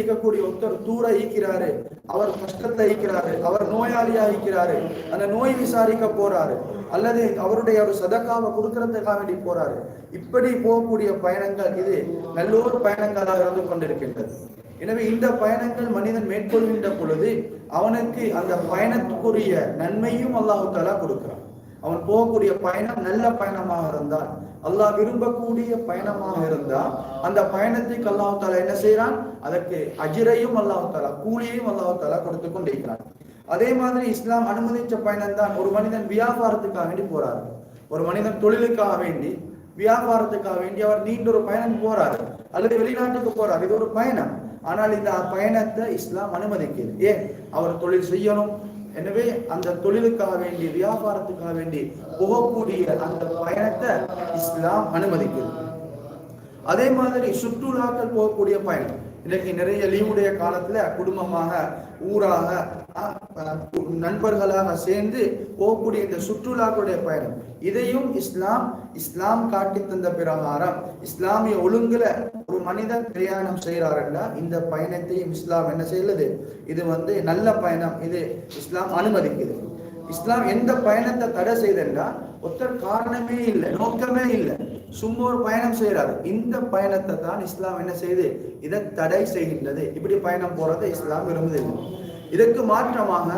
ஈக்கக்கூடிய ஒருத்தர் தூர ஈக்கிறாரு அவர் கஷ்டத்தை ஈக்கிறாரு அவர் நோயாளியா ஈக்கிறாரு அந்த நோய் விசாரிக்க போறாரு. அல்லது அவருடைய ஒரு சதக்காவை கொடுக்கறதுக்காக வேண்டி போறாரு. இப்படி போகக்கூடிய பயணங்கள் இது நல்லோர் பயணங்களாக இருந்து கொண்டிருக்கின்றது. எனவே இந்த பயணங்கள் மனிதன் மேற்கொள்கின்ற பொழுது அவனுக்கு அந்த பயணத்துக்குரிய நன்மையும் அல்லாஹு தாலா கொடுக்கிறான். அவன் போகக்கூடிய பயணம் நல்ல பயணமாக இருந்தால் அல்லாஹ் விரும்பக்கூடிய பயணமாக இருந்தா அந்த பயணத்துக்கு அல்லாஹு தாலா என்ன செய்யறான் அதற்கு அஜிரையும் அல்லாஹு தாலா கூலியையும் அல்லாஹு தாலா கொடுத்து கொண்டிருக்கிறான். அதே மாதிரி இஸ்லாம் அனுமதிச்ச பயணம் தான் ஒரு மனிதன் வியாபாரத்துக்காக வேண்டி போறாரு. ஒரு மனிதன் தொழிலுக்காக வேண்டி வியாபாரத்துக்காக வேண்டி அவர் நீண்ட ஒரு பயணம் போறாரு. அல்லது வெளிநாட்டுக்கு போறாரு. இது ஒரு பயணம். ஆனால் இந்த பயணத்தை இஸ்லாம் அனுமதிக்குது ஏன்? அவர் தொழில் செய்யணும். எனவே அந்த தொழிலுக்காக வேண்டி வியாபாரத்துக்காக வேண்டி போகக்கூடிய அந்த பயணத்தை இஸ்லாம் அனுமதிக்குது. அதே மாதிரி சுற்றுலாக்கள் போகக்கூடிய பயணம். இன்னைக்கு நிறைய லீவுடைய காலத்துல குடும்பமாக ஊராக நண்பர்களாக சேர்ந்து போகக்கூடிய இந்த சுற்றுலாக்களுடைய பயணம். இதையும் இஸ்லாம் இஸ்லாம் காட்டி தந்த பிரகாரம் இஸ்லாமிய ஒழுங்குல ஒரு மனிதன் பிரயாணம் செய்கிறாருன்னா இந்த பயணத்தையும் இஸ்லாம் என்ன செய்யலது இது வந்து நல்ல பயணம். இது இஸ்லாம் அனுமதிக்குது. இஸ்லாம் எந்த பயணத்தை தடை செய்தா ஒத்த காரணமே இல்லை நோக்கமே இல்லை. சும்மா ஒரு பயணம் செய்யறாரு இந்த பயணத்தை தான் இஸ்லாம் என்ன செய்யுது இதை தடை செய்கின்றது. இப்படி பயணம் போறதை இஸ்லாம் விரும்புதில்லை. இதற்கு மாற்றமாக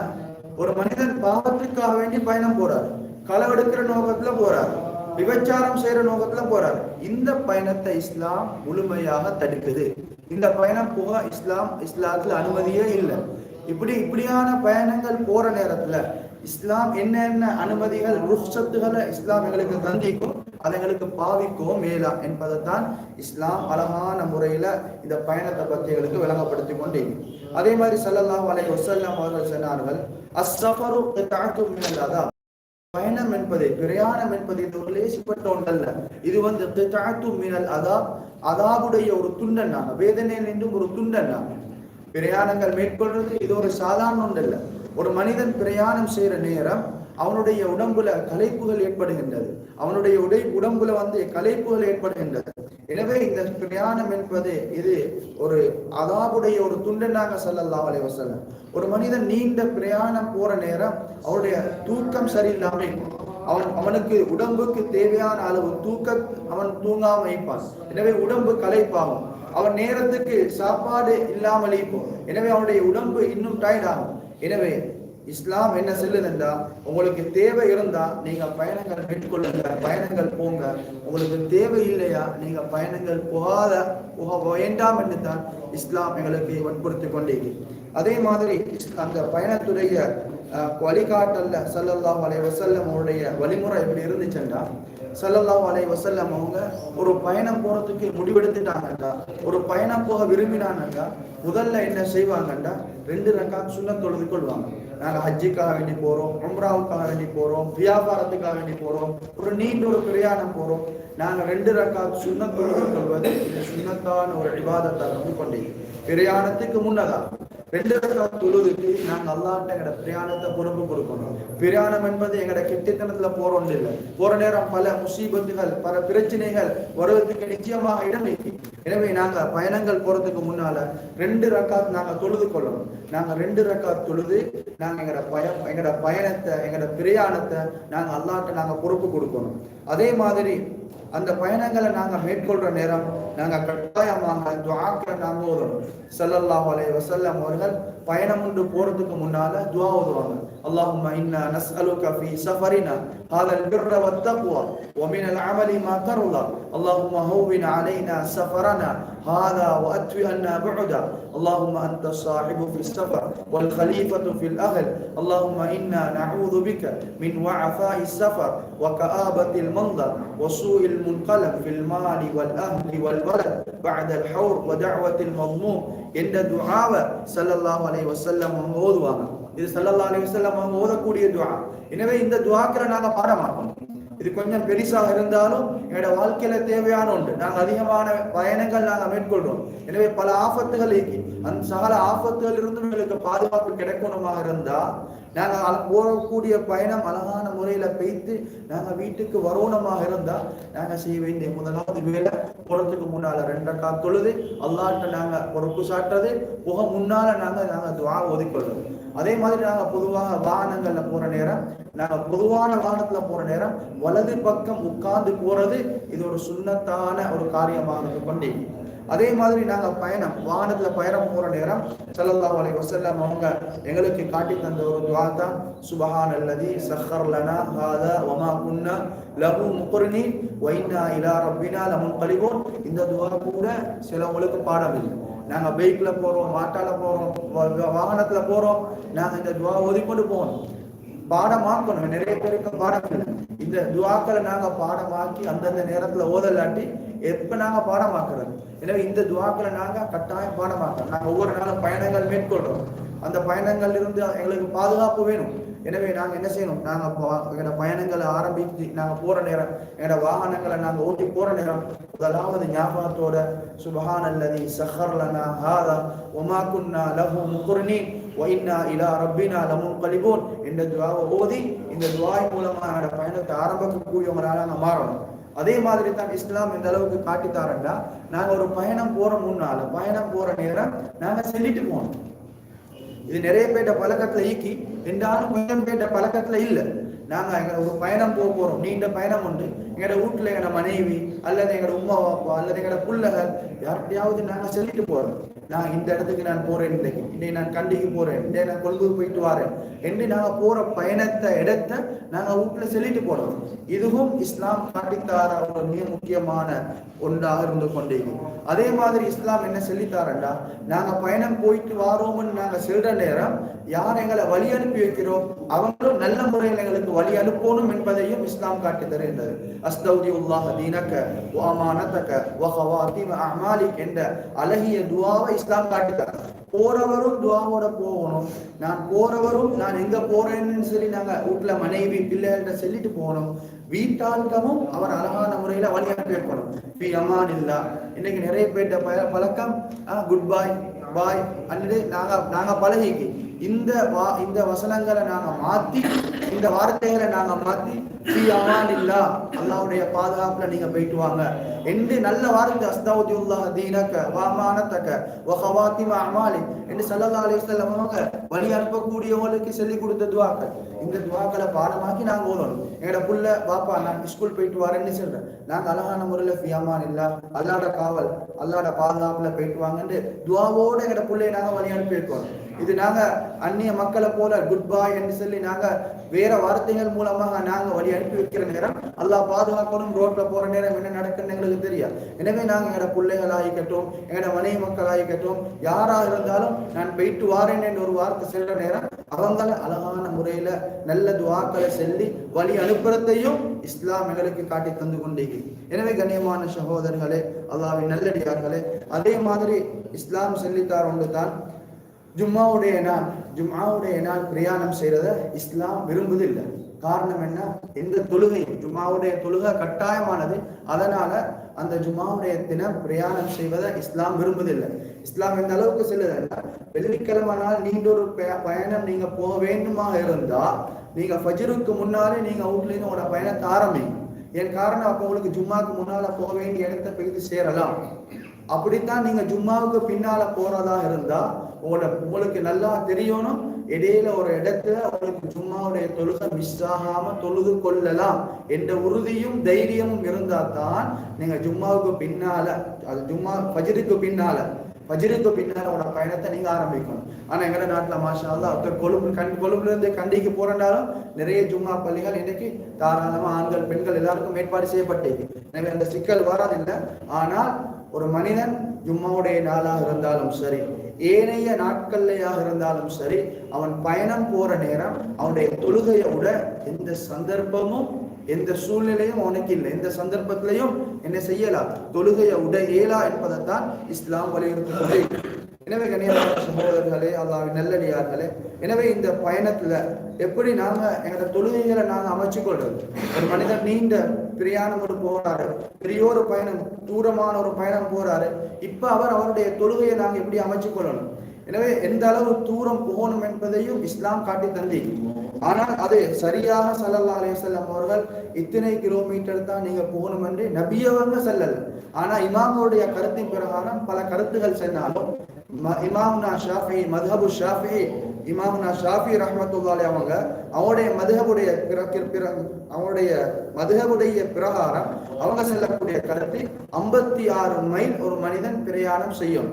ஒரு மனிதன் பாவத்திற்காக வேண்டி பயணம் போறார் களவெடுக்கிற நோக்கத்துல போறாரு விபச்சாரம் செய்யற நோக்கத்துல போறார். இந்த பயணத்தை இஸ்லாம் முழுமையாக தடுக்குது. இந்த பயணம் போக இஸ்லாம் இஸ்லாத்துல அனுமதியே இல்லை. இப்படி இப்படியான பயணங்கள் போற நேரத்துல இஸ்லாம் என்னென்ன அனுமதிகள் ருக்சத்துகளை இஸ்லாம் எங்களுக்கு தந்திக்கும் அதை எங்களுக்கு பாவிக்கும் மேலா என்பதைத்தான் இஸ்லாம் அழகான முறையில இந்த பயணத்தை பற்றி எங்களுக்கு விளங்கப்படுத்தி கொண்டே அதே மாதிரி சல்லல்லா வலை ஒசல்லாம் அவர்கள் சொன்னார்கள் அஸ்ஸஃபரு தாக்கும் மேலாதா பயணம் என்பது பிரயாணம் என்பது இது ஒரு லேசிப்பட்ட ஒன்றல்ல. இது வந்து கித்அத்து மினல் அதா அதாவுடைய ஒரு துண்டன் நாங்க வேதனையில் நின்றும் ஒரு துண்டன் பிரயாணங்கள் மேற்கொள்றது இது ஒரு சாதாரண ஒன்றல்ல. ஒரு மனிதன் பிரயாணம் செய்யற நேரம் அவனுடைய உடம்புல களைப்புகள் ஏற்படுகின்றது. அவனுடைய உடை உடம்புல வந்து கலைப்புகள் ஏற்படுகின்றது. எனவே இந்த பிரயாணம் என்பது இது ஒரு அதாபுடைய ஒரு துண்டனாக ஸல்லல்லாஹு அலைஹி ஒரு மனிதன் நீண்ட பிரயாணம் போற நேரம் அவனுடைய தூக்கம் சரியில்லாமல் அவன் அவனுக்கு உடம்புக்கு தேவையான அளவு தூக்க அவன் தூங்காம வைப்பான் எனவே உடம்பு களைப்பாகும். அவன் நேரத்துக்கு சாப்பாடு இல்லாமல் இருக்கும். எனவே அவனுடைய உடம்பு இன்னும் டயர்ட் ஆகும். எனவே இஸ்லாம் என்ன சொல்லுதுண்டா? உங்களுக்கு தேவை இருந்தா நீங்க பயணங்கள் மேற்கொள்ளுங்க பயணங்கள் போங்க. உங்களுக்கு தேவை இல்லையா நீங்க பயணங்கள் போகாத போக வேண்டாம் என்று தான் இஸ்லாம் எங்களுக்கு வற்புறுத்தி கொண்டே அதே மாதிரி அந்த பயணத்துடைய வழிகாட்டல்ல சல்லல்லாஹ் அலைஹி வசல்லம் அவருடைய வழிமுறை எப்படி இருந்துச்சுன்னா சல்லல்லாஹ் அலைஹி வசல்லம் அவங்க ஒரு பயணம் போறதுக்கு முடிவெடுத்துட்டாங்கண்டா? ஒரு பயணம் போக விரும்பினாங்கண்டா? முதல்ல என்ன செய்வாங்கண்டா? ரெண்டு ரக்காத் சுன்னத் தொழுது கொள்வாங்க. நாங்கள் ஹஜ்ஜிக்காக வேண்டி போறோம் உம்ராவுக்காக வேண்டி போறோம் வியாபாரத்துக்காக வேண்டி போறோம் ஒரு நீண்ட ஒரு பிரயாணம் போறோம். நாங்கள் ரெண்டு ரக்கா சுண்ணம் தொழுது கொள்வது இது சுண்ணத்தான ஒரு விவாதத்தை வந்து கொண்டீங்க பிரயாணத்துக்கு முன்னதா ரெண்டு ரக்காத் தொழுதுக்கு நாங்கள் அல்லாஹ்ட்ட எங்கட பிரயாணத்தை பொறுப்பு கொடுக்கணும். பிரயாணம் என்பது எங்கட கெட்டித்தனத்துல போறோம் இல்லை போற நேரம் பல முசீபத்துகள் பல பிரச்சனைகள் வருவதற்கு நிச்சயமாக இடம் இருக்கு எனவே நாங்க பயணங்கள் போறதுக்கு முன்னால ரெண்டு ரக்காத் நாங்க தொழுது கொள்ளணும். நாங்க ரெண்டு ரக்காத் தொழுது நாங்க எங்கட பய எங்கட பயணத்தை எங்கட பிரயாணத்தை நாங்க அல்லாட்ட நாங்க பொறுப்பு கொடுக்கணும். அதே மாதிரி அந்த பயணங்களை நாங்க மேற்கொள்ற நேரம் நாங்க கட்டாயமாக துவாக்களை நாங்கள் ஓதணும். ஸல்லல்லாஹு அலைஹி வசல்லம் அவர்கள் பயணம் ஒன்று போறதுக்கு முன்னால துஆ ஓதுவாங்க அல்லாஹும்ம இன்னா நஸ்அலுக ஃபீ சஃபரினா هذا البر والتقوى ومن العمل ما ترضى اللهم هون علينا سفرنا هذا وأتوي عنا بعدا اللهم أنت الصاحب في السفر والخليفة في الأهل اللهم إنا نعوذ بك من وعثاء السفر وكآبة المنظر وسوء المنقلب في المال والأهل والولد بعد الحور ودعوة المظلوم என்ற துஆவை சல்லல்லாஹ் அலைஹி வஸல்லம் அவங்க ஓதுவாங்க. இது சல்லல்லாஹ் அலைஹி வஸல்லம் அவங்க ஓதக்கூடிய துஆ எனவே இந்த துஆக்களை நாங்க பாட மாட்டோம் இது கொஞ்சம் பெரிசாக இருந்தாலும் என்னோட வாழ்க்கையில தேவையான ஒன்று. நாங்கள் அதிகமான பயணங்கள் நாங்கள் மேற்கொள்றோம் எனவே பல ஆபத்துகள் இருக்கு அந்த சகல ஆபத்துகள் இருந்தும் எங்களுக்கு பாதுகாப்பு கிடைக்கணுமாக இருந்தா நாங்கள் போகக்கூடிய பயணம் அழகான முறையில பெய்த்து நாங்க வீட்டுக்கு வரணுமாக இருந்தா நாங்க செய்ய வேண்டிய முதலாவது வேலை போறதுக்கு முன்னால ரெண்டரை கா தொழுது அல்லாட்ட நாங்க பொறுப்பு சாட்டுறது போக முன்னால நாங்க நாங்க துவா ஒதுக்கொள்றது அதே மாதிரி நாங்க பொதுவாக வாகனங்கள்ல போற நேரம் நாங்க பொதுவான வாகனத்துல போற நேரம் வலது பக்கம் உட்கார்ந்து போறது இது ஒரு சுண்ணத்தான ஒரு காரியமாக கொண்டே அதே மாதிரி நாங்கள் பயணம் வாகனத்தில் பயணம் போகிற நேரம் ஸல்லல்லாஹு அலைஹி வசல்லாம் அவங்க எங்களுக்கு காட்டி தந்த ஒரு துவா தான் சுபஹான் அல்லதி சக்கர் லனா ஹாதா வமா குன்னா லகு முக்ரினீன் வைனா இலா ரப்பினா லமுன்கலிபூன். இந்த துவா கூட சிலவங்களுக்கு பாடம் இல்லை. நாங்கள் பைக்கில் போகிறோம் மாட்டால போகிறோம் வாகனத்தில் போகிறோம் நாங்கள் இந்த துவா ஒதுக்கொண்டு போகணும். பாடமாக்கணும் நிறைய பேருக்கு பாடம் இல்லை. இந்த துவாக்களை நாங்க பாடமாக்கி அந்தந்த நேரத்துல ஓதலாட்டி எப்ப நாங்க பாடமாக்குறது? எனவே இந்த துவாக்களை நாங்க கட்டாயம் பாடமாக்குறோம் நாங்க ஒவ்வொரு நாளும் பயணங்கள் மேற்கொள்றோம். அந்த பயணங்கள் இருந்து எங்களுக்கு பாதுகாப்பு வேணும். எனவே நாங்கள் என்ன செய்யணும்? நாங்கள் எங்களோட பயணங்களை ஆரம்பித்து நாங்கள் போகிற நேரம் எங்களோட வாகனங்களை நாங்கள் ஓட்டி போகிற நேரம் முதலாவது ஞாபகத்தோட சுபஹான் அல்லதி ஹாதா ஒமா குன்னா லஹு முகுர்னி ஒயின்னா இலா ரப்பினா லமுன்கலிபூன் என்ற துவாவை ஓதி இந்த துவாய் மூலமா என்னோட பயணத்தை ஆரம்பிக்கக்கூடியவங்களால நாங்க மாறணும். அதே மாதிரி தான் இஸ்லாம் இந்த அளவுக்கு காட்டித்தாரண்டா நாங்க ஒரு பயணம் போற முன்னால பயணம் போற நேரம் நாங்க செல்லிட்டு போகணும். இது நிறைய பேர்ட்ட பழக்கத்துல ஈக்கி என்றாலும் கொஞ்சம் பேர்ட்ட பழக்கத்துல இல்ல. நாங்க ஒரு பயணம் போக போறோம். நீண்ட பயணம் உண்டு. எங்களோட வீட்டுல எங்களோட மனைவி அல்லது எங்களோட உமா அப்பா அல்லது எங்களோட பிள்ளைகள் யார்கிட்டயாவது நாங்க சொல்லிட்டு போறோம். நான் இந்த இடத்துக்கு நான் போறேன் இன்னைக்கு. இன்னைக்கு நான் கண்டிக்கு போறேன். இன்னைக்கு நான் கொள்கை போயிட்டு வரேன். என்று நாங்க போற பயணத்தை இடத்தை நாங்க வீட்டுல சொல்லிட்டு போறோம். இதுவும் இஸ்லாம் காட்டித்தார ஒரு மிக முக்கியமான ஒன்றாக இருந்து கொண்டே அதே மாதிரி இஸ்லாம் என்ன சொல்லித்தாரண்டா? நாங்க பயணம் போயிட்டு வாரோம்னு நாங்க செல்ற நேரம் யார் எங்களை வழி அனுப்பி வைக்கிறோம் அவங்களும் நல்ல முறையில் எங்களுக்கு வழி அனுப்பணும் என்பதையும் இஸ்லாம் காட்டி அஸ்தௌதியுல்லாஹ அஸ்தௌதி உல்லாஹ் தீனக்க வாமானத்தக்க வஹவாத்திம அமாலிக் என்ற அழகிய துவாவை இஸ்லாம் காட்டுத்தார் போறவரும் துவாவோட போகணும். நான் போறவரும் நான் எங்க போறேன்னு சொல்லி நாங்க வீட்டுல மனைவி பிள்ளைகள்ட்ட சொல்லிட்டு போகணும். வீட்டாளுக்கமும் அவர் அழகான முறையில வழி வைக்கணும் பி அம்மான் இல்லா இன்னைக்கு நிறைய பேர்ட்ட ப- பழக்கம். Good bye bye. அல்லது நாங்க நாங்க பழகிக்கு. இந்த வா இந்த வசனங்களை நாங்க மாத்தி இந்த வார்த்தைகளை நாங்க மாத்தி அமான் இல்லா அல்லாவுடைய பாதுகாப்புல நீங்க போயிட்டு வாங்க. என்று நல்ல வார்த்தை அஸ்தாவுதியுல்லா தீனக்க வாமானத்தக்க வஹவாத்திம அமாலி என்று சல்லா அலைஹி வழி அனுப்பக்கூடியவங்களுக்கு சொல்லி கொடுத்த துவாக்கள். இந்த துவாக்களை பாடமாக்கி நாங்க ஓதணும். எங்கட புள்ள பாப்பா நான் ஸ்கூல் போயிட்டு வரேன்னு சொல்றேன். நாங்க அழகான முறையில ஃபியாமான் இல்ல அல்லாட காவல் அல்லாட பாதுகாப்புல போயிட்டு வாங்கன்னு துவாவோட எங்கட புள்ளைய நாங்க வழி அனுப்பி இருக்கோம் இது நாங்க அந்நிய மக்களை போல குட் பாய் என்று சொல்லி நாங்க வேற வார்த்தைகள் மூலமாக நாங்க வழி அனுப்பி வைக்கிற நேரம் அல்லா பாதுகாக்கணும் ரோட்ல போற நேரம் என்ன நடக்குன்னு எங்களுக்கு தெரியாது. எனவே நாங்க எங்களோட பிள்ளைகள் ஆகிக்கட்டும் எங்களோட மனைவி மக்கள் ஆகிக்கட்டும் யாராக இருந்தாலும் நான் போயிட்டு வாரேன் என்று ஒரு வார்த்தை செல்ற நேரம் அவங்கள அழகான முறையில நல்ல துவாக்களை செல்லி வழி அனுப்புறதையும் இஸ்லாம் எங்களுக்கு காட்டி தந்து கொண்டே எனவே கண்ணியமான சகோதரர்களே அல்லாவின் நல்லடியார்களே அதே மாதிரி இஸ்லாம் செல்லித்தார் ஒன்று தான் ஜும்மாவுடைய நாள் ஜும்மாவுடைய நாள் பிரயாணம் செய்யறத இஸ்லாம் விரும்புதில்லை. காரணம் என்ன? எந்த தொழுகையும் ஜும்மாவுடைய தொழுகை கட்டாயமானது. அதனால அந்த ஜும்மாவுடைய தினம் பிரயாணம் செய்வதை இஸ்லாம் விரும்புதில்லை. இஸ்லாம் எந்த அளவுக்கு சொல்லுதுன்னா வெள்ளிக்கிழமை நாள் நீண்ட ஒரு பய- பயணம் நீங்க போக வேண்டுமா இருந்தா நீங்க ஃபஜருக்கு முன்னாலே நீங்க அவுட்லேருந்து உங்களோட பயணத்தை ஆரம்பிங்க. என் காரணம் அப்போ உங்களுக்கு ஜும்மாவுக்கு முன்னால போக வேண்டிய இடத்தை போயிட்டு சேரலாம். அப்படித்தான் நீங்க ஜும்மாவுக்கு பின்னால போறதா இருந்தா உங்களோட உங்களுக்கு நல்லா தெரியணும். இடையில ஒரு இடத்துல உங்களுக்கு ஜும்மாவுடைய தொழுகை மிஸ் ஆகாம தொழுது கொள்ளலாம் என்ற உறுதியும் தைரியமும் இருந்தா தான் நீங்க ஜும்மாவுக்கு பின்னால அது ஜும்மா பஜிருக்கு பின்னால ஃபஜ்ருக்கு பின்னால உங்களோட பயணத்தை நீங்க ஆரம்பிக்கணும். ஆனா எங்களை நாட்டுல மாஷா அல்லாஹ் ஒருத்தர் கொழும்பு கண் கொழும்புல இருந்து கண்டிக்கு போறனாலும் நிறைய ஜும்மா பள்ளிகள் இன்னைக்கு தாராளமா ஆண்கள் பெண்கள் எல்லாருக்கும் ஏற்பாடு செய்யப்பட்டிருக்கு எனவே அந்த சிக்கல் வராதில்லை ஆனால் ஒரு மனிதன் ஜும்மாவுடைய நாளாக இருந்தாலும் சரி ஏனைய நாட்கள்லையாக இருந்தாலும் சரி அவன் பயணம் போற நேரம் அவனுடைய தொழுகையை விட எந்த சந்தர்ப்பமும் எந்த சூழ்நிலையும் உனக்கு இல்லை. எந்த சந்தர்ப்பத்திலையும் என்ன செய்யலாம் தொழுகையை உட இயலா என்பதைத்தான் இஸ்லாம் வலியுறுத்தி எனவே கண்ணியமான சகோதரர்களே அல்லாவின் நல்லடியார்களே எனவே இந்த பயணத்துல எப்படி நாங்க எங்களோட தொழுகைகளை நாங்க அமைச்சு கொள்றது ஒரு மனிதன் நீண்ட பிரயாணம் ஒரு போறாரு. பெரிய ஒரு பயணம் தூரமான ஒரு பயணம் போறாரு. இப்ப அவர் அவருடைய தொழுகையை நாங்க எப்படி அமைச்சு கொள்ளணும் எனவே எந்த அளவு தூரம் போகணும் என்பதையும் இஸ்லாம் காட்டி தந்தி ஆனால் அது சரியாக சல்லல்லா செல்லம் அவர்கள் இத்தனை கிலோமீட்டர் தான் நீங்க போகணும் என்று நபியவங்க செல்லல. ஆனா இமாமுடைய கருத்தின் பிரகாரம் பல கருத்துகள் சென்றாலும் இமாம்னா ஷாஃபி மதுஹபு ஷாஃபி இமாம்னா ஷாஃபி ரஹமத்துல்லாலே அவங்க அவனுடைய மதுஹபுடைய பிற மதுஹபுடைய பிரகாரம் அவங்க செல்லக்கூடிய கருத்து ஐம்பத்தி ஆறு மைல் ஒரு மனிதன் பிரயாணம் செய்யும்.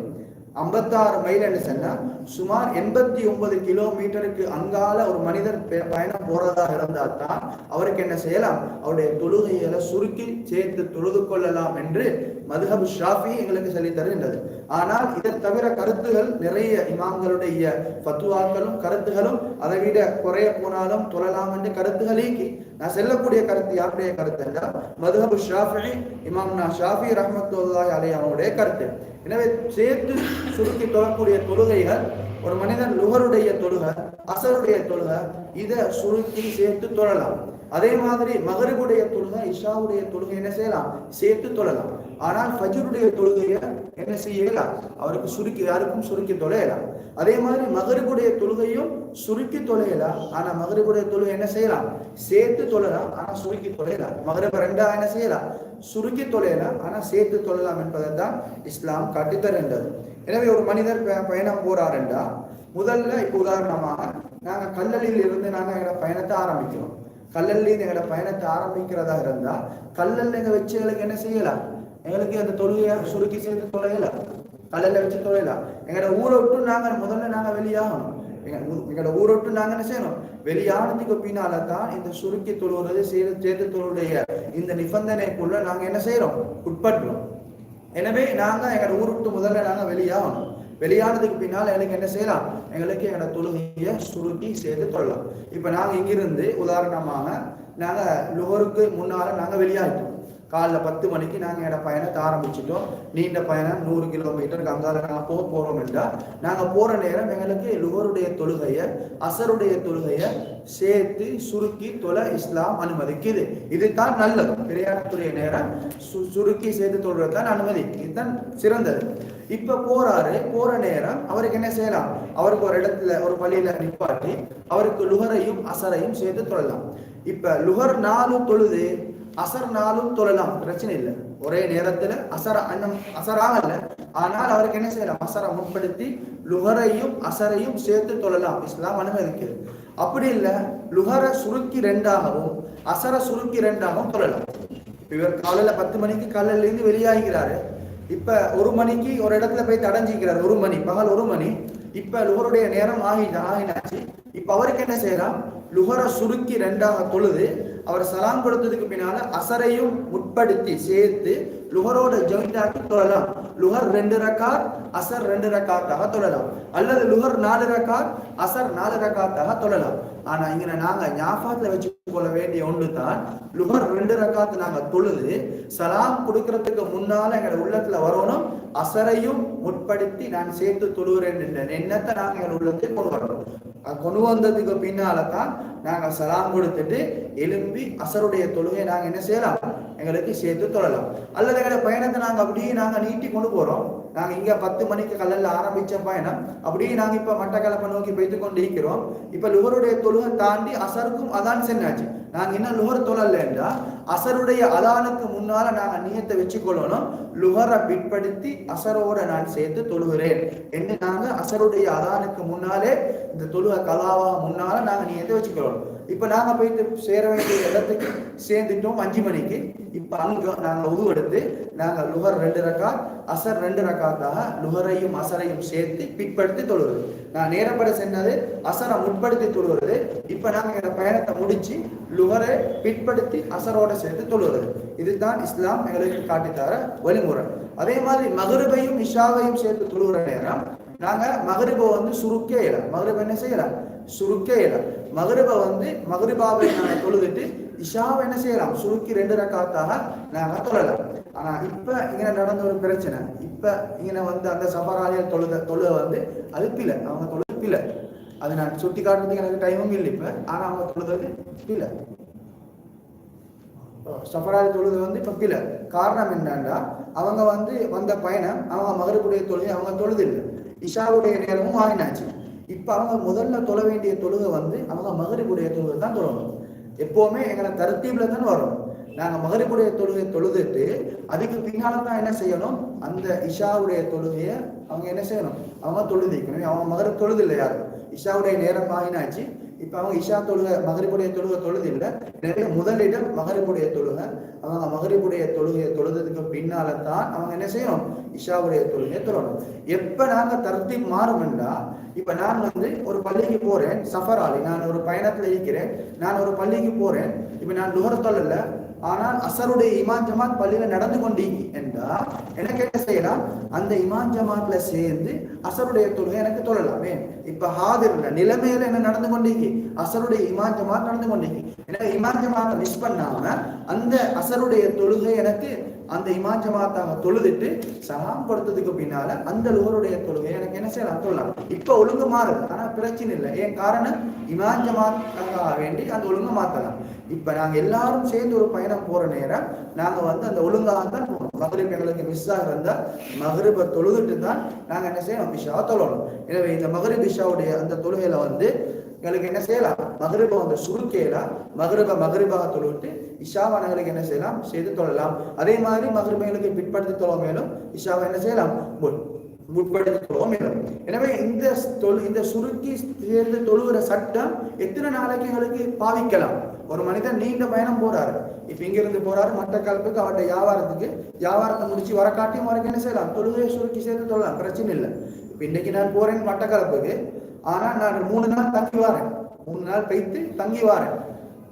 ஐம்பத்தாறு மைல் என்ன சொன்னா சுமார் எண்பத்தி ஒன்பது கிலோமீட்டருக்கு அங்கால ஒரு மனிதர் பயணம் போறதா இருந்தால் தான் அவருக்கு என்ன செய்யலாம்? அவருடைய தொழுகைகளை சுருக்கி சேர்த்து தொழுது கொள்ளலாம் என்று மதுஹபு ஷாஃபி எங்களுக்கு சொல்லி தருகின்றது. ஆனால் இதை தவிர கருத்துகள் நிறைய இமாம்களுடைய பத்துவாக்களும் கருத்துகளும் அதை விட குறைய போனாலும் தொழலாம் என்று கருத்துகளே நான் செல்லக்கூடிய கருத்து யாருடைய கருத்து என்றால் மதுஹபு ஷாஃபி இமாம் நான் ஷாஃபி ரஹமத்துல்லாய் அலை அவனுடைய கருத்து. எனவே சேர்த்து சுருக்கி தொழக்கூடிய தொழுகைகள் ஒரு மனிதன் நுகருடைய தொழுகை அசருடைய தொழுகை இதை சுருக்கி சேர்த்து தொழலாம். அதே மாதிரி மகருடைய தொழுகை இஷாவுடைய தொழுகை என்ன செய்யலாம்? சேர்த்து தொழலாம். ஆனால் ஃபஜருடைய தொழுகையை என்ன செய்யலாம்? அவருக்கு சுருக்கி யாருக்கும் சுருக்கி தொலையலாம். அதே மாதிரி மகருக்குடைய தொழுகையும் சுருக்கி தொலையலாம். ஆனா மகருக்குடைய தொழுகை என்ன செய்யலாம்? சேர்த்து தொழலாம் ஆனா சுருக்கி தொலையலாம். மகரிப ரெண்டா என்ன செய்யலாம்? சுருக்கி தொலையலாம் ஆனா சேர்த்து தொழலாம் என்பதை தான் இஸ்லாம் காட்டித்தருகின்றது. எனவே ஒரு மனிதர் பயணம் போறாருண்டா? முதல்ல இப்போ உதாரணமாக நாங்கள் கல்லலில் இருந்து நாங்கள் எங்களோட பயணத்தை ஆரம்பிக்கிறோம். கல்லல்லி எங்களோட பயணத்தை ஆரம்பிக்கிறதா இருந்தால் கல்லல் எங்கள் வச்சு எங்களுக்கு என்ன செய்யலாம்? எங்களுக்கு அந்த தொழுகையை சுருக்கி சேர்த்து தொலையில. கலையில வச்சு தொலையலாம் எங்களோட ஊரை விட்டு நாங்க முதல்ல நாங்க வெளியாகணும். எங்களோட ஊரை விட்டு நாங்க என்ன செய்யணும்? வெளியானதுக்கு பின்னால தான் இந்த சுருக்கி தொழுவது சேர்த்து சேர்த்து தொழுடைய இந்த நிபந்தனைக்குள்ள நாங்க என்ன செய்யறோம்? உட்பட்டுறோம் எனவே நாங்க எங்களோட ஊர் விட்டு முதல்ல நாங்க வெளியாகணும். வெளியானதுக்கு பின்னால் எனக்கு என்ன செய்யலாம்? எங்களுக்கு எங்களோட தொழுகையை சுருக்கி சேர்த்து தொழலாம். இப்ப நாங்க இங்கிருந்து உதாரணமாக நாங்க லோருக்கு முன்னால நாங்க வெளியாகிட்டோம் காலைல பத்து மணிக்கு நாங்கள் என்னோட பயணத்தை ஆரம்பிச்சிட்டோம். நீண்ட பயணம் நூறு கிலோமீட்டர் கங்கால நாங்கள் போக போகிறோம் என்றால் நாங்கள் போகிற நேரம் எங்களுக்கு லுகருடைய தொழுகையை அசருடைய தொழுகையை சேர்த்து சுருக்கி தொலை இஸ்லாம் அனுமதிக்குது. இதுதான் நல்லது. பிரயாணத்துடைய நேரம் சு சுருக்கி சேர்த்து தொழுறது தான் அனுமதி. இதுதான் சிறந்தது. இப்ப போறாரு போற நேரம் அவருக்கு என்ன செய்யலாம்? அவருக்கு ஒரு இடத்துல ஒரு பள்ளியில நிப்பாட்டி அவருக்கு லுகரையும் அசரையும் சேர்த்து தொழலாம். இப்ப லுகர் நாலு தொழுது அசர் நாளும் தொழலாம். பிரச்சனை இல்லை. ஒரே நேரத்துல அசர அண்ணம் அசராகல ஆனால் அவருக்கு என்ன செய்யலாம்? அசரை முற்படுத்தி லுகரையும் அசரையும் சேர்த்து தொழலாம். இஸ்லாம் அனுமதிக்கிறது அப்படி இல்லை. லுகரை சுருக்கி ரெண்டாகவும் அசர சுருக்கி ரெண்டாகவும் தொழலாம். இவர் காலையில பத்து மணிக்கு காலையில இருந்து வெளியாகிறாரு. இப்ப ஒரு மணிக்கு ஒரு இடத்துல போய் தடைஞ்சிக்கிறார். ஒரு மணி பகல் ஒரு மணி. இப்ப லுகருடைய நேரம் ஆகி ஆகினாச்சு. இப்ப அவருக்கு என்ன செய்யலாம்? லுகரை சுருக்கி ரெண்டாக தொழுது அவர் சலாம் கொடுத்ததுக்கு பின்னால அசரையும் உட்படுத்தி சேர்த்து லுகரோட ஜாயிண்ட் ஆக்கி தொழலாம். லுகர் ரெண்டு ரக்காத் அசர் ரெண்டு ரக்காத்தாக தொழலாம். அல்லது லுகர் நாலு ரக்காத் அசர் நாலு ரக்காத்தாக தொழலாம். ஆனா இங்க நாங்க ஞாபகத்துல வச்சு கொள்ள வேண்டிய ஒன்று தான் லுகர் ரெண்டு ரக்காத்து நாங்க தொழுது சலாம் கொடுக்கறதுக்கு முன்னால எங்க உள்ளத்துல வரணும் அசரையும் உட்படுத்தி நான் சேர்த்து தொழுகிறேன் என்ற எண்ணத்தை நாங்க எங்க உள்ளத்தை கொண்டு வரணும். கொண்டு வந்ததுக்கு பின்னால தான் நாங்க சலாம் கொடுத்துட்டு எலும்பி அசருடைய தொழுகை நாங்க என்ன செய்யலாம்? எங்களுக்கு சேர்த்து தொழலாம். அல்லது எங்களோட பயணத்தை நாங்க அப்படியே நாங்க நீட்டி கொண்டு போறோம். நாங்க இங்க பத்து மணிக்கு கல்லல்ல ஆரம்பிச்ச பயணம். அப்படியே நாங்க இப்ப மட்டக்களப்பை நோக்கி போய்த்து கொண்டு இருக்கிறோம் இப்ப லுவருடைய தொழுகை தாண்டி அசருக்கும் அதான் சென்னாச்சு. நாங்கள் என்ன லுகர் தொழலைன்றா அசருடைய அதானுக்கு முன்னால நாங்கள் நியத்தை வச்சுக்கொள்ளணும். லுகரை பிற்படுத்தி அசரோட நான் சேர்த்து தொழுகிறேன். என்று நாங்கள் அசருடைய அதானுக்கு முன்னாலே இந்த தொழுக கலாவாக முன்னால நாங்க நியத்தை வச்சுக்கொள்ளணும். இப்போ நாங்கள் போயிட்டு சேர வேண்டிய இடத்துக்கு சேர்ந்துட்டோம் அஞ்சு மணிக்கு. இப்போ அங்கே நாங்கள் உது எடுத்து நாங்கள் லுகர் ரெண்டு ரக்கா அசர் ரெண்டு ரக்காத்தாக லுகரையும் அசரையும் சேர்த்து பிற்படுத்தி தொழுவது. நான் நேரப்பட சென்னது அசரை முற்படுத்தி தொழுவது. இப்போ நாங்கள் எங்கள் பயணத்தை முடிச்சு லுகரை பிற்படுத்தி அசரோட சேர்த்து தொழுவது. இதுதான் இஸ்லாம் எங்களுக்கு காட்டித்தர வழிமுறை. அதே மாதிரி மகருபையும் இஷாவையும் சேர்த்து தொழுகிற நேரம் நாங்கள் மகருபை வந்து சுருக்கே இல்லை மகருபை என்ன செய்யலாம்? சுருக்கே இல்லை மகரிபை வந்து மகரிபாவை நாங்கள் தொழுதுட்டு இஷாவை என்ன செய்யலாம்? சுருக்கி ரெண்டு ரக்காத்தாக நாங்கள் தொழலாம். ஆனால் இப்போ இங்க நடந்த ஒரு பிரச்சனை. இப்போ இங்கே வந்து அந்த சபராலிய தொழுத தொழுத வந்து அழுப்பில அவங்க தொழுப்பில. அது நான் சுட்டி காட்டுறதுக்கு எனக்கு டைமும் இல்லை இப்போ. ஆனால் அவங்க தொழுது பில. சஃபராலி தொழுது வந்து இப்போ பில. காரணம் என்னன்னா அவங்க வந்து வந்த பயணம் அவங்க மகருக்குடைய தொழுகை அவங்க தொழுது இல்லை இஷாவுடைய நேரமும் மாறினாச்சு. இப்ப அவங்க முதல்ல தொழ வேண்டிய தொழுகை வந்து அவங்க மகரிபுடைய தொழுகை தான் தொழணும். எப்பவுமே எங்களை தருத்தீப்ல தான் வரும். நாங்க மகரிபுடைய தொழுகை தொழுதுட்டு அதுக்கு பின்னால தான் என்ன செய்யணும்? அந்த இஷாவுடைய தொழுகையை அவங்க என்ன செய்யணும்? அவங்க தொழுதிக்கணும் அவங்க மகர தொழுது இல்லை யாரும். இஷாவுடைய நேரம் ஆகினாச்சு. இப்ப அவங்க இஷா தொழுகை மகரிப்புடைய தொழுகை தொழுது இல்லை நிறைய முதலிடம் மகரிப்புடைய தொழுகை. அவங்க மகரிப்புடைய தொழுகையை தொழுதுக்கு பின்னால தான் அவங்க என்ன செய்யணும்? இஷாவுடைய தொழுகையை தொழணும். எப்ப நாங்க தருத்தி மாறும்னா இப்ப நான் வந்து ஒரு பள்ளிக்கு போறேன் சஃபராளி நான் ஒரு பயணத்துல இருக்கிறேன். நான் ஒரு பள்ளிக்கு போறேன். இப்ப நான் நுகர ஆனால் அசருடைய இமான் ஜமாத் பள்ளியில நடந்து கொண்டீங்க என்றால் எனக்கு என்ன செய்யலாம்? அந்த இமான் ஜமாத்ல சேர்ந்து அசருடைய தொழுகை எனக்கு தொழலாமே. இப்ப ஹாதிர் நிலைமையில என்ன நடந்து கொண்டீங்க? அசருடைய இமான் ஜமாத் நடந்து கொண்டீங்க. எனக்கு இமான் ஜமாத்தை மிஸ் பண்ணாம அந்த அசருடைய தொழுகை எனக்கு அந்த இமான் ஜமாத்தாக தொழுதுட்டு சலாம் கொடுத்ததுக்கு பின்னால அந்த லோருடைய தொழுகை எனக்கு என்ன செய்யலாம்? தொழலாம். இப்ப ஒழுங்கு மாறுது பிரச்சனை இல்லை ஏன் காரணம்? இமான் ஜமாத்தாக வேண்டி அந்த ஒழுங்கை மாத்தலாம் இப்ப நாங்க எல்லாரும் சேர்ந்து ஒரு பயணம் போற நேரம் நாங்க வந்து அந்த ஒழுங்காக தான் போகணும். மகரிப் எங்களுக்கு மிஸ் ஆக இருந்தால் மகரிப தொழுதுட்டு தான் நாங்க என்ன செய்யணும்? விஷாவை தொழணும். எனவே இந்த மகரிப் விஷாவுடைய அந்த தொழுகையில வந்து எங்களுக்கு என்ன செய்யலாம்? மகரிப வந்து சுருக்கேலாம் மகரிப மகரிபாக தொழுவிட்டு இஷாவை எங்களுக்கு என்ன செய்யலாம்? செய்து தொழலாம். அதே மாதிரி மகரிபங்களுக்கு பிற்படுத்தி தொழ மேலும் இஷாவை என்ன செய்யலாம்? முன் எனவே இந்த தொழு இந்த சுருக்கி சேர்ந்து தொழுகிற சட்டம் எத்தனை நாளைக்கு எங்களுக்கு பாவிக்கலாம்? ஒரு மனிதன் நீண்ட பயணம் போறாரு. இப்ப இங்க இருந்து போறாரு மற்ற கலப்புக்கு அவருடைய வியாபாரத்துக்கு. வியாபாரத்தை முடிச்சு வர காட்டியும் வரைக்கும் என்ன செய்யலாம்? தொழுகையை சுருக்கி சேர்ந்து தொழலாம். பிரச்சனை இல்லை. இப்ப இன்னைக்கு நான் போறேன் மட்டக்களப்புக்கு. ஆனா நான் மூணு நாள் தங்கி வரேன் மூணு நாள் பைத்து தங்கி வரேன்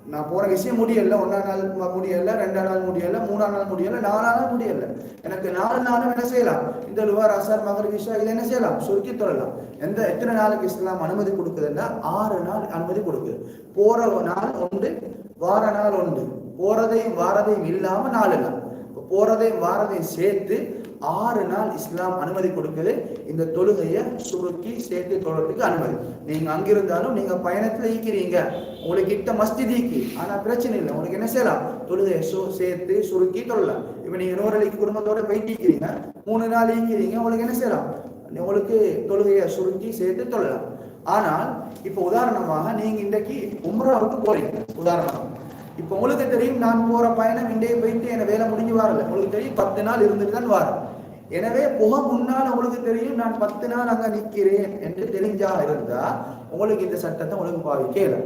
நான் போற விஷயம் முடியல ஒன்றா நாள் முடியலை முடியல ரெண்டாம் நாள் முடியல மூணாம் நாள் முடியல நாலாம் நாள் முடியல. எனக்கு நாலு நாளும் என்ன செய்யலாம்? இந்த லுவார் அசார் மகர் விஷா இதை என்ன செய்யலாம்? சுருக்கி தொழலாம் எந்த எத்தனை நாளுக்கு இஸ்லாம் அனுமதி கொடுக்குதுன்னா ஆறு நாள் அனுமதி கொடுக்குது. போற நாள் உண்டு வார நாள் உண்டு போறதையும் வாரதையும் இல்லாம நாலு நாள். இப்ப போறதையும் வாரதையும் சேர்த்து ஆறு நாள் இஸ்லாம் அனுமதி கொடுக்குது. இந்த தொழுகையை சுருக்கி சேர்த்து தொழறதுக்கு அனுமதி. நீங்க அங்கிருந்தாலும் நீங்க பயணத்துல ஈக்கிறீங்க உங்களுக்கு கிட்ட மஸ்ஜித் ஈக்கி ஆனா பிரச்சனை இல்லை. உங்களுக்கு என்ன செய்யலாம்? தொழுகையை சு சேர்த்து சுருக்கி தொழலாம். இப்ப நீங்க நூறலைக்கு குடும்பத்தோட போயிட்டு ஈக்கிறீங்க மூணு நாள் ஈக்கிறீங்க உங்களுக்கு என்ன செய்யலாம்? உங்களுக்கு தொழுகையை சுருக்கி சேர்த்து தொழலாம். ஆனால் இப்ப உதாரணமாக நீங்க இன்றைக்கு உம்ராவுக்கு போறீங்க. உதாரணமாக இப்போ உங்களுக்கு தெரியும் நான் போற பயணம் இன்றைய போயிட்டு என வேலை முடிஞ்சு வரல. உங்களுக்கு தெரியும் பத்து நாள் இருந்துட்டு தான் வரேன். எனவே புக முன்னால் உங்களுக்கு தெரியும் நான் பத்து நாள் அங்க நிக்கிறேன் என்று தெரிஞ்சா இருந்தா உங்களுக்கு இந்த சட்டத்தை உங்களுக்கு பாவிக்கல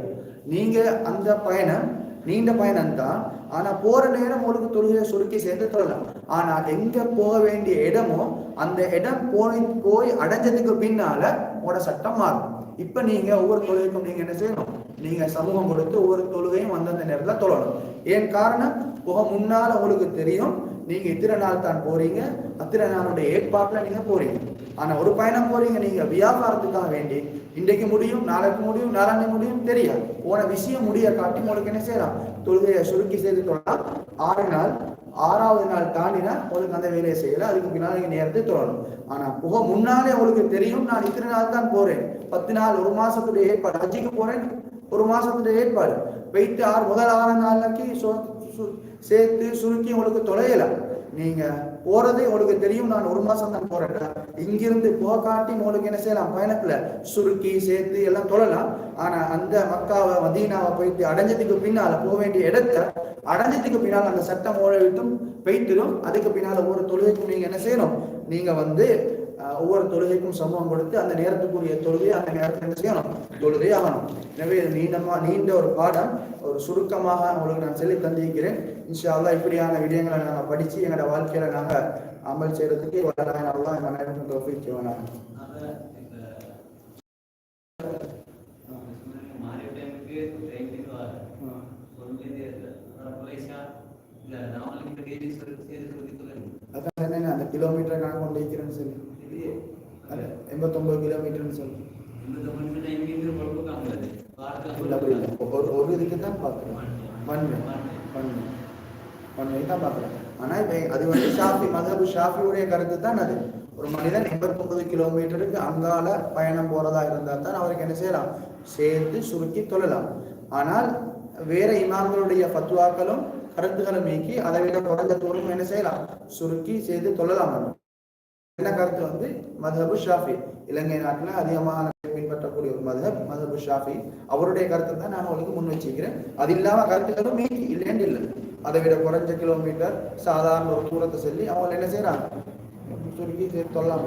நீங்க அந்த பயணம் நீண்ட பயணம் தான். ஆனா போற நேரம் உங்களுக்கு தொழுகையை சுருக்கி சேர்ந்து தொழலாம். ஆனா எங்க போக வேண்டிய இடமோ அந்த இடம் போய் போய் அடைஞ்சதுக்கு பின்னால உங்களோட சட்டம் மாறும். இப்ப நீங்க ஒவ்வொரு தொழுகைக்கும் நீங்க என்ன செய்யணும்? நீங்க சமூகம் கொடுத்து ஒவ்வொரு தொழுகையும் அந்தந்த நேரத்துல தொழணும். ஏன் காரணம்? புக முன்னால உங்களுக்கு தெரியும். நீங்க இத்தனை நாள் தான் போறீங்க. அத்தனை நாளுடைய ஏற்பாட்டுல நீங்க போறீங்க. ஆனா ஒரு பயணம் போறீங்க. நீங்க வியாபாரத்துக்காக வேண்டி. இன்றைக்கு முடியும் நாளைக்கு முடியும் நாளாண்டு முடியும் தெரியாது. போன விஷயம் முடிய காட்டி உங்களுக்கு என்ன செய்யலாம்? தொழுகையை சுருக்கி செய்து தொழலாம். ஆறு நாள் ஆறாவது நாள் தாண்டினா உங்களுக்கு அந்த வேலையை செய்யலாம் அதுக்கு பின்னால் நீங்க நேரத்தை தொழணும். ஆனா புக முன்னாலே உங்களுக்கு தெரியும். நான் இத்தனை நாள் தான் போறேன். பத்து நாள் ஒரு மாசத்துடைய ஏற்பாடு. ஹஜ்ஜிக்கு போறேன். ஒரு மாசத்துடைய ஏற்பாடு. வைத்து ஆறு முதல் ஆறு நாளைக்கு சு- சேர்த்து சுருக்கி உங்களுக்கு தொலையலாம். நீங்க போறது உங்களுக்கு தெரியும் நான் ஒரு மாசம் தான் போறேன் இங்கிருந்து போக காட்டி உங்களுக்கு என்ன செய்யலாம்? பயணத்துல சுருக்கி சேர்த்து எல்லாம் தொழலாம். ஆனா அந்த மக்காவை மதீனாவை போயிட்டு அடைஞ்சதுக்கு பின்னால போக வேண்டிய இடத்த அடைஞ்சதுக்கு பின்னால் அந்த சட்டம் ஓட விட்டும் பெய்த்திடும் அதுக்கு பின்னால ஒரு தொழுகைக்கும் நீங்க என்ன செய்யணும்? நீங்க வந்து ஒவ்வொரு தொழுகைக்கும் சமூகம் கொடுத்து அந்த நேரத்துக்குரிய தொழுகை அந்த நேரத்தில் என்ன செய்யணும்? தொழுகை ஆகணும். எனவே நீண்டமா நீண்ட ஒரு பாடம். ஒரு சுருக்கமாக உங்களுக்கு நான் சொல்லி தந்திருக்கிறேன். இன்ஷா இப்படியான விடயங்களை நாங்கள் படிச்சு எங்களோட வாழ்க்கையில நாங்கள் அமல் செய்யறதுக்கு வல்லராயன் எங்கள் அனைவருக்கும் தௌஃபீக் நான் மாறிய டைமுக்கு ட்ரெயினுக்கு வர சொல்லிட்டே இருக்கு பைசா இல்லை நாளைக்கு இந்த கேஜி சொல்லி சேர்த்து சொல்லி சொல்லுங்க அதான் என்ன அந்த கிலோமீட்டர் கணக்கு கொண்டு வைக்கிறேன்னு சொல்லி இல்லையே அது எண்பத்தொம்பது கிலோமீட்டர்னு சொல்லுவோம் ஒரு ஒரு இதுக்கு தான் பார்க்குறோம். வன்மை வன்மை வன்மை தான் பார்க்குறோம். ஆனால் இப்போ அது வந்து ஷாஃபி மதபு ஷாஃபியுடைய கருத்து தான் அது. ஒரு மனிதன் எண்பத்தொன்பது கிலோமீட்டருக்கு அங்கால பயணம் போறதா இருந்தால் தான் அவருக்கு என்ன செய்யலாம்? சேர்த்து சுருக்கி தொழலாம். ஆனால் வேற இமாம்களுடைய ஃபத்வாக்களும் கருத்துக்களும் நீக்கி அதை விட குறைந்த தூரம் என்ன செய்யலாம்? சுருக்கி சேர்த்து தொழலாம். என்ன கருத்து வந்து? மதபு ஷாஃபி. இலங்கை நாட்டில் அதிகமாக பின்பற்றக்கூடிய ஒரு மதஹப் மதபு ஷாஃபி. அவருடைய கருத்தை தான் நான் உங்களுக்கு முன் வச்சிருக்கிறேன். அது இல்லாமல் கருத்துக்களும் மீறி இல்லைன்னு இல்லை. அதை விட குறைஞ்ச கிலோமீட்டர் சாதாரண ஒரு தூரத்தை சொல்லி அவங்க என்ன செய்யறாங்க சுருக்கி சேர்த்து தொல்லாம்